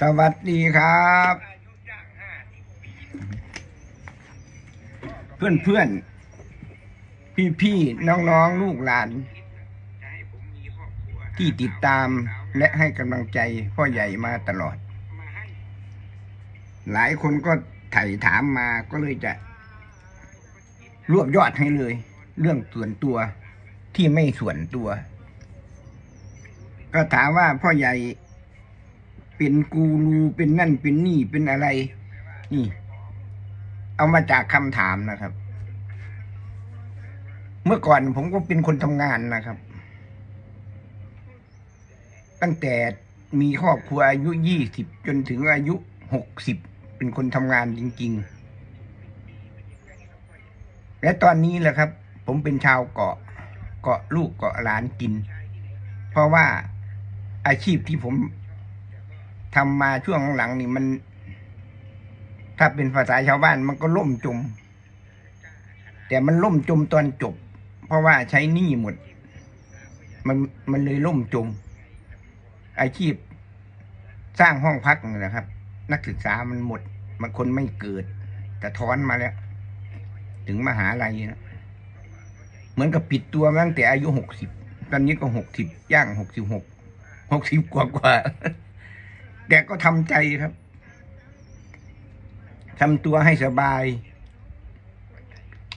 สวัสดีครับ เพื่อนเพื่อนพี่พี่น้องน้องลูกหลาน ที่ติดตามและให้กำลังใจพ่อใหญ่มาตลอด หลายคนก็ไถ่ถามมาก็เลยจะ รวบยอดให้เลย เรื่องส่วนตัวที่ไม่ส่วนตัว ก็ถามว่าพ่อใหญ่เป็นกูรูเป็นนั่นเป็นนี่เป็นอะไร นี่ เอามาจากคำถามนะครับ เมื่อก่อนผมก็เป็นคนทำงานนะครับ ตั้งแต่มีครอบครัวอายุยี่สิบจนถึงอายุหกสิบเป็นคนทำงานจริง ๆ และตอนนี้แหละครับ ผมเป็นชาวเกาะ เกาะลูกเกาะหลานกิน เพราะว่า อาชีพที่ผมทำมาช่วงหลังนี่มัน ถ้าเป็นภาษาชาวบ้านมันก็ล่มจม แต่มันล่มจมตอนจบ เพราะว่าใช้หนี้หมด มันมันเลยล่มจม อาชีพสร้างห้องพักนะครับ นักศึกษามันหมด มันคนไม่เกิด แต่ถอนมาแล้ว ถึงมหาลัยนะเหมือนกับปิดตัวมาตั้งแต่อายุหกสิบตอนนี้ก็หกสิบย่างหกสิบหก หกสิบกว่ากว่าๆแต่ก็ทำใจครับทำตัวให้สบาย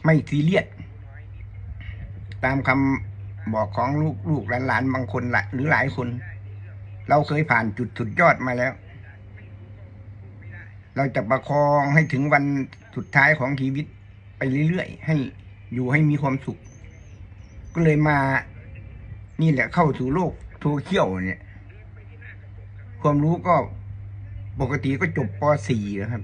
ไม่ซีเรียสตามคำบอกของลูกลูกหลานๆบางคนละหรือหลายคน เราเคยผ่านจุดสุดยอดมาแล้ว เราจะประคองให้ถึงวันสุดท้ายของชีวิตไปเรื่อยๆให้อยู่ให้มีความสุข ก็เลยมานี่แหละเข้าสู่โลก โซเชียลเนี่ย ความรู้ก็ปกติก็จบป .4 นะครับ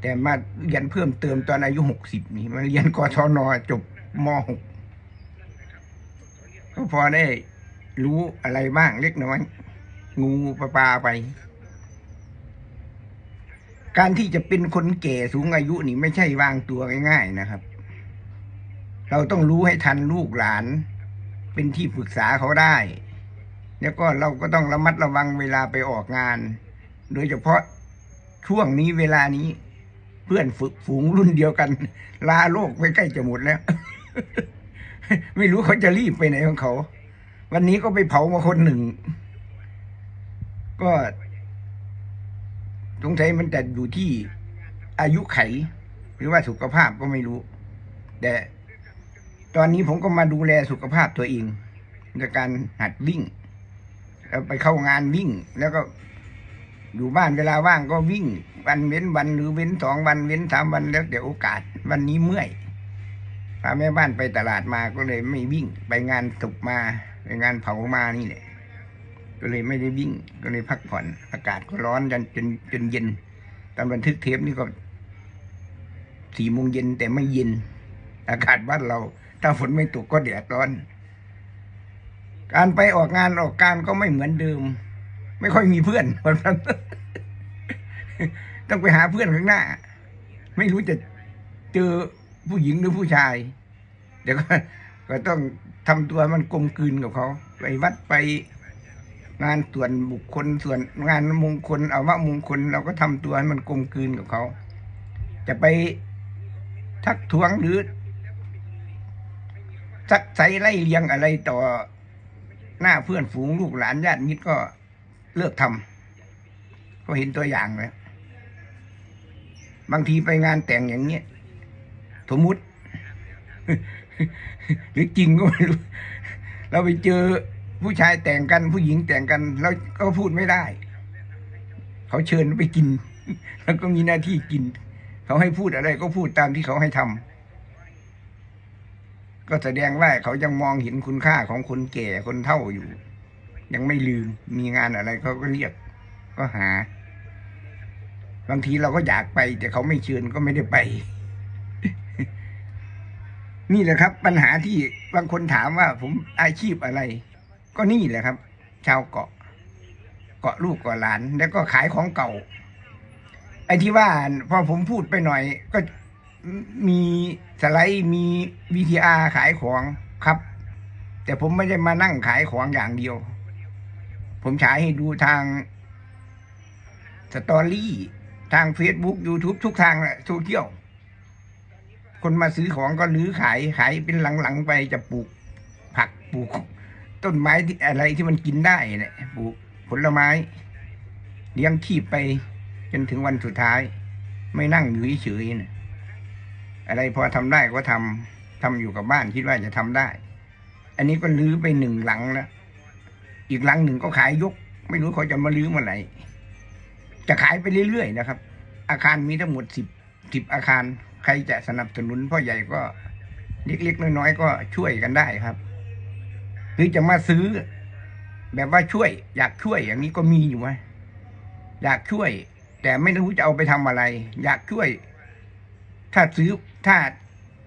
แต่มาเรียนเพิ่มเติมตอนอายุ60นี่มาเรียนกศนจบม .6 ก็พอได้รู้อะไรบ้างเล็กน้อยงูปลาปลาไป การที่จะเป็นคนแก่สูงอายุนี่ไม่ใช่วางตัวง่าย ๆนะครับ เราต้องรู้ให้ทันลูกหลาน เป็นที่ปรึกษาเขาได้ แล้วก็เราก็ต้องระมัดระวังเวลาไปออกงาน โดยเฉพาะช่วงนี้เวลานี้เพื่อนฝึกฝูงรุ่นเดียวกัน ลาโลกไปใกล้จะหมดแล้ว ไม่รู้เขาจะรีบไปไหนของเขา วันนี้ก็ไปเผามาคนหนึ่ง ก็สงสัยมันจะอยู่ที่อายุไข หรือว่าสุขภาพก็ไม่รู้ แต่ ตอนนี้ผมก็มาดูแลสุขภาพตัวเองในการหัดวิ่ง แล้วไปเข้างานวิ่ง แล้วก็อยู่บ้านเวลาว่างก็วิ่ง วันเว้นวันหรือเว้นสองวันเว้นสามวันแล้วแต่โอกาส วันนี้เมื่อยพาแม่บ้านไปตลาดมาก็เลยไม่วิ่ง ไปงานศพมาไปงานเผามานี่แหละ ก็เลยไม่ได้วิ่ง ก็เลยพักผ่อน อากาศก็ร้อนจนจนจนเย็น ตอนบันทึกเทปนี่ก็สี่โมงเย็นแต่ไม่เย็น อากาศบ้านเรา ถ้าฝนไม่ตกก็แดดร้อน การไปออกงานออกการก็ไม่เหมือนเดิม ไม่ค่อยมีเพื่อนวันนั้นต้องไปหาเพื่อนข้างหน้า ไม่รู้จะเจอผู้หญิงหรือผู้ชาย เดี๋ยวก็ก็ต้องทำตัวมันกลมกลืนกับเขาไปวัดไปงานส่วนบุคคลส่วนงานมงคลเอาว่ามงคลเราก็ทำตัวให้มันกลมกลืนกับเขา จะไปทักท้วงหรือ ซักไซไล่เลี้ยงอะไรต่อหน้าเพื่อนฝูงลูกหลานญาติมิตรก็เลิกทำก็เห็นตัวอย่างแล้วบางทีไปงานแต่งอย่างเนี้ยสมมุติ หรือจริงก็ไม่รู้ เราไปเจอผู้ชายแต่งกันผู้หญิงแต่งกันเราก็พูดไม่ได้ เขาเชิญไปกิน แล้วก็มีหน้าที่กิน เขาให้พูดอะไรก็พูดตามที่เขาให้ทำ ก็แสดงว่าเขายังมองเห็นคุณค่าของคนแก่คนเฒ่าอยู่ ยังไม่ลืมมีงานอะไรเขาก็เรียก ก็หา บางทีเราก็อยากไป แต่เขาไม่เชิญก็ไม่ได้ไป นี่แหละครับ ปัญหาที่บางคนถามว่าผมอาชีพอะไร ก็นี่แหละครับ ชาวเกาะ เกาะลูกเกาะหลาน แล้วก็ขายของเก่าไอ้ที่ว่าพอผมพูดไปหน่อย ก็ มีสไลด์มีวีทีอาขายของครับ แต่ผมไม่ได้มานั่งขายของอย่างเดียว ผมฉายให้ดูทางสตอรี่ ทาง Facebook YouTube ทุกทางแหละโซเชียลคนมาซื้อของก็ลื้อขายขายเป็นหลังๆไปจะปลูกผักปลูก ต้นไม้ที่อะไรที่มันกินได้เนี่ยปลูกผลไม้เลี้ยงชีพไปจนถึงวันสุดท้าย ไม่นั่งอยู่เฉยๆนะ อะไรพอทำได้ก็ทำทำอยู่กับบ้านคิดว่าจะทำได้ อันนี้ก็ลื้อไปหนึ่งหลังแล้วอีกหลังหนึ่งก็ขายยก ไม่รู้เขาจะมาลื้อเมื่อไหร่จะขายไปเรื่อยๆนะครับ อาคารมีทั้งหมดสิบสิบอาคาร ใครจะสนับสนุนพ่อใหญ่ก็เล็กๆน้อยๆก็ช่วยกันได้ครับ หรือจะมาซื้อ แบบว่าช่วย อยากช่วยอย่างนี้ก็มีอยู่ไหมอยากช่วย แต่ไม่รู้จะเอาไปทำอะไร อยากช่วย ถ้าซื้อถ้า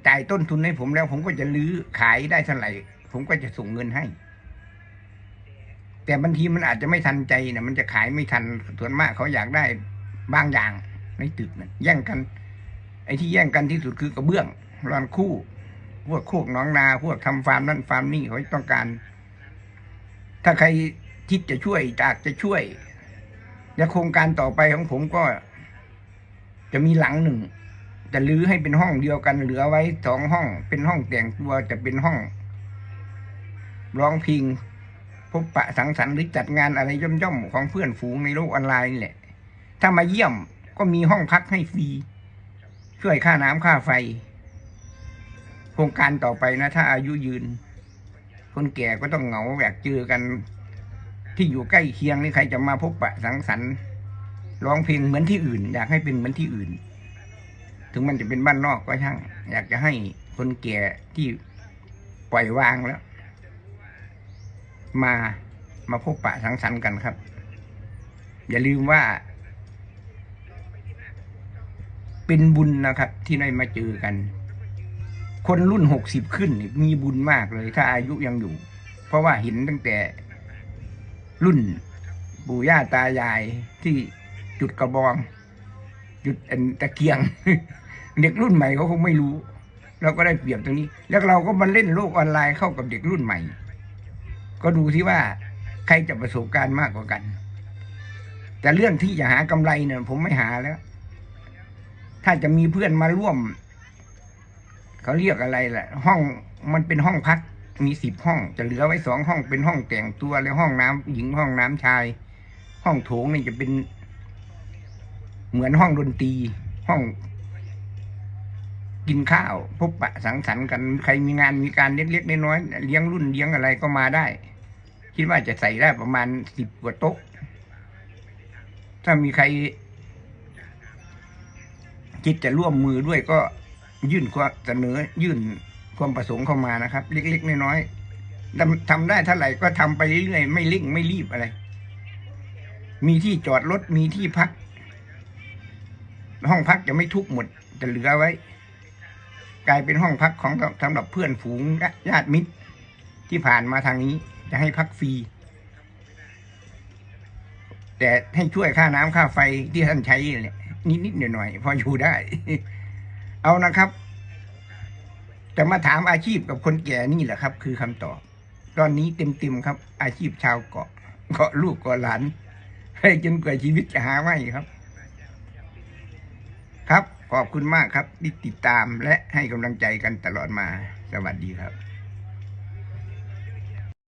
จ่ายต้นทุนให้ผมแล้ว ผมก็จะลื้อขายได้เท่าไหร่ผมก็จะส่งเงินให้ แต่บางทีมันอาจจะไม่ทันใจนะมันจะขายไม่ทันส่วนมากเขาอยากได้บางอย่างในตึกนะแย่งกัน ไอ้ที่แย่งกันที่สุดคือกระเบื้องรอนคู่ พวกโคกน้องนา พวกทำฟาร์มนั่นฟาร์มนี่เขาต้องการ ถ้าใครคิดจะช่วยจากจะช่วยและโครงการต่อไปของผมก็ จะมีหลังหนึ่ง จะรื้อให้เป็นห้องเดียวกันเหลือไว้สองห้อง เป็นห้องแต่งตัวจะเป็นห้อง ร้องเพลงพบปะสังสรรค์หรือจัดงานอะไรย่อมๆของเพื่อนฝูงในโลกออนไลน์แหละ ถ้ามาเยี่ยมก็มีห้องพักให้ฟรีช่วยค่าน้ำค่าไฟ โครงการต่อไปนะ ถ้าอายุยืน คนแก่ก็ต้องเหงาแหวกเจอกัน ที่อยู่ใกล้เคียงนี่ใครจะมาพบปะสังสรรค์ร้องเพลงเหมือนที่อื่น อยากให้เป็นเหมือนที่อื่น ถึงมันจะเป็นบ้านนอกก็ช่าง อยากจะให้คนแก่ที่ปล่อยวางแล้ว มามาพบปะสังสรรค์กันครับ อย่าลืมว่า เป็นบุญนะครับ ที่ได้มาเจอกัน คนรุ่นหกสิบขึ้นมีบุญมากเลย ถ้าอายุยังอยู่ เพราะว่าเห็นตั้งแต่รุ่นปู่ย่าตายายที่จุดกระบอง จุดตะเกียง เด็กรุ่นใหม่เขาคงไม่รู้ เราก็ได้เปรียบตรงนี้ แล้วเราก็มาเล่นโลกออนไลน์เข้ากับเด็กรุ่นใหม่ ก็ดูที่ว่าใครจะประสบการณ์มากกว่ากัน แต่เรื่องที่จะหากำไรเนี่ยผมไม่หาแล้ว ถ้าจะมีเพื่อนมาร่วม เขาเรียกอะไรแหละห้องมันเป็นห้องพักมีสิบห้อง จะเหลือไว้สองห้องเป็นห้องแต่งตัวแล้วห้องน้ำหญิงห้องน้ำชาย ห้องโถงนี่จะเป็น เหมือนห้องดนตรี ห้องกินข้าว พบปะสังสรรค์กันใครมีงานมีการเล็กๆน้อยๆเลี้ยงรุ่นเลี้ยงอะไรก็มาได้ คิดว่าจะใส่ได้ประมาณสิบกว่าโต๊ะ ถ้ามีใครคิดจะร่วมมือด้วยก็ยื่นความเสนอ ยื่นความประสงค์เข้ามานะครับ เล็กๆน้อยๆทำทำได้เท่าไหร่ก็ทำไปเรื่อยๆไม่เร่งไม่รีบอะไร มีที่จอดรถมีที่พัก ห้องพักจะไม่ทุกหมดจะเหลือไว้ กลายเป็นห้องพักของสำหรับเพื่อนฝูงญาติมิตร ที่ผ่านมาทางนี้จะให้พักฟรีแต่ให้ช่วยค่าน้ำค่าไฟที่ท่านใช้เนี่ยนิดๆหน่อยๆพออยู่ได้ เอานะครับจะมาถามอาชีพกับคนแก่นี่แหละครับ คือคำตอบ ตอนนี้เต็มๆครับ อาชีพชาวเกาะเกาะลูกเกาะหลานให้จนกว่าชีวิตจะหาไม่ครับ ครับ ขอบคุณมากครับที่ติดตามและให้กำลังใจกันตลอดมา สวัสดีครับ